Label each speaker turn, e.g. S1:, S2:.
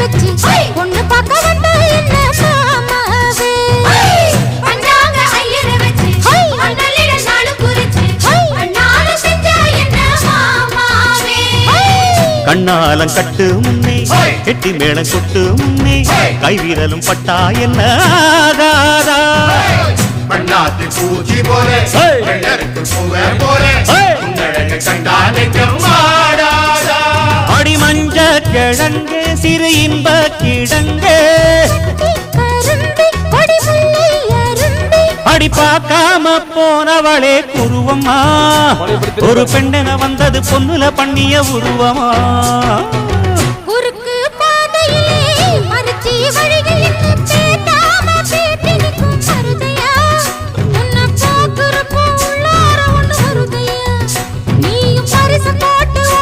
S1: வச்சு ஒண்ணு பார்க்க வந்தா என்ன சாமாவே? பண்ணாங்க ஐயரை வச்சு. கண்ணாலம் கட்டு முன்னே எட்டி மேளம் கொட்டு முன்னே கைவிரலும் பட்டா என்ன
S2: பண்ணாத்து பூச்சி போல போல
S1: கண்டா கிழங்கு சிறு இன்ப கிழங்கு
S3: கரும்பி
S1: அடி பார்க்காம போனவளே குருவம்மா. ஒரு பெண்ணென வந்தது பொண்ணுல பண்ணிய உருவமா.